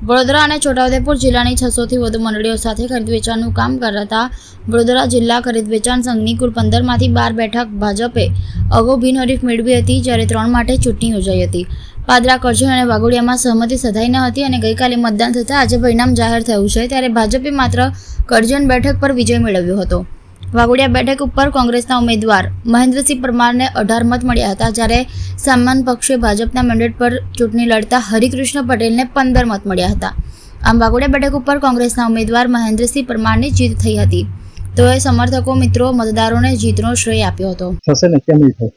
વડોદરા અને છોટાઉદેપુર જિલ્લાની છસોથી વધુ મંડળીઓ સાથે ખરીદ વેચાણનું કામ કરતા વડોદરા જિલ્લા ખરીદ વેચાણ સંઘની કુલ પંદરમાંથી બાર બેઠક ભાજપે અગાઉ બિનહરીફ મેળવી હતી, જ્યારે ત્રણ માટે ચૂંટણી યોજાઈ હતી. પાદરા, કરજણ અને વાઘોડિયામાં સહમતિ સધાઈ ન હતી અને ગઈકાલે મતદાન થતાં આજે પરિણામ જાહેર થયું છે, ત્યારે ભાજપે માત્ર કરજણ બેઠક પર વિજય મેળવ્યો હતો. વાઘોડિયા બેઠક ઉપર કોંગ્રેસના ઉમેદવાર મહેન્દ્રસિંહ પરમારને અઢાર મત મળ્યા હતા જ્યારે સામાન પક્ષે ભાજપના મેન્ડેટ પર ચૂંટણી લડતા હરિકૃષ્ણ પટેલને પંદર મત મળ્યા હતા. આમ વાઘોડિયા બેઠક ઉપર કોંગ્રેસના ઉમેદવાર મહેન્દ્રસિંહ પરમારની જીત થઈ હતી. તેઓએ સમર્થકો મિત્રો મતદારોને જીતનો શ્રેય આપ્યો હતો. થશે ને? કેમ નહીં થાય?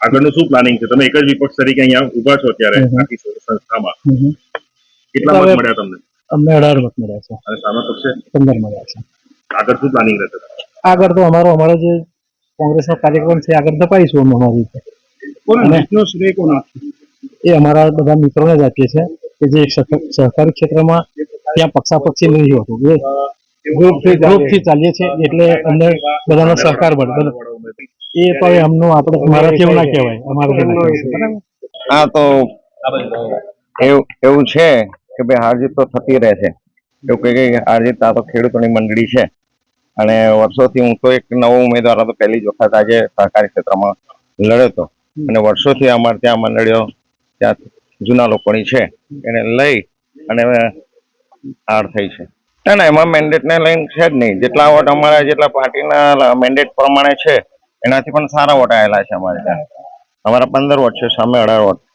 આગળનું શું પ્લાનિંગ છે? તમે એક જ વિપક્ષ તરીકે અહીંયા ઊભા છો અત્યારે આખી સંસ્થામાં. કેટલા મત મળ્યા તમને? અમને અઢાર મત મળ્યા છે. અને સામા પક્ષે? પંદર મળ્યા છે. આગળ શું પ્લાનિંગ રહેશે? આગળ તો અમારો અમારો જે કોંગ્રેસનો કાર્યક્રમ છે આગળ ધપાઈશું અમે અમારી રીતે. એ અમારા બધા મિત્રોને જ આપીએ છીએ કે જે સહકાર- સહકારી ક્ષેત્રમાં ત્યાં પક્ષાપક્ષી નહીં હોતું. એ ગ્રુપથી ચાલીએ. છીએ એટલે અમને બધાનો સહકાર મળે. એ તો અમનું આપણે મારા એવું ના કહેવાય. બરાબર? હા તો એવું એવું છે કે ભાઈ હારજીત તો થતી રહે છે. એવું કહે કે હાર આ તો ખેડૂતોની મંડળી છે. અને વર્ષોથી હું તો એક નવો ઉમેદવાર હતો, પહેલી જ વખત આજે સહકારી ક્ષેત્રમાં લડ્યો હતો. અને વર્ષોથી અમારે ત્યાં મંડળીઓ ત્યાં જૂના લોકોની છે, એને લઈ અને આડ થઈ છે. ના ના, એમાં મેન્ડેટને લઈને છે જ નહીં. જેટલા વોટ અમારા જેટલા પાર્ટીના મેન્ડેટ પ્રમાણે છે, એનાથી પણ સારા વોટ આવેલા છે અમારે ત્યાં. અમારા પંદર વોટ છે, સામે અઢાર વોટ.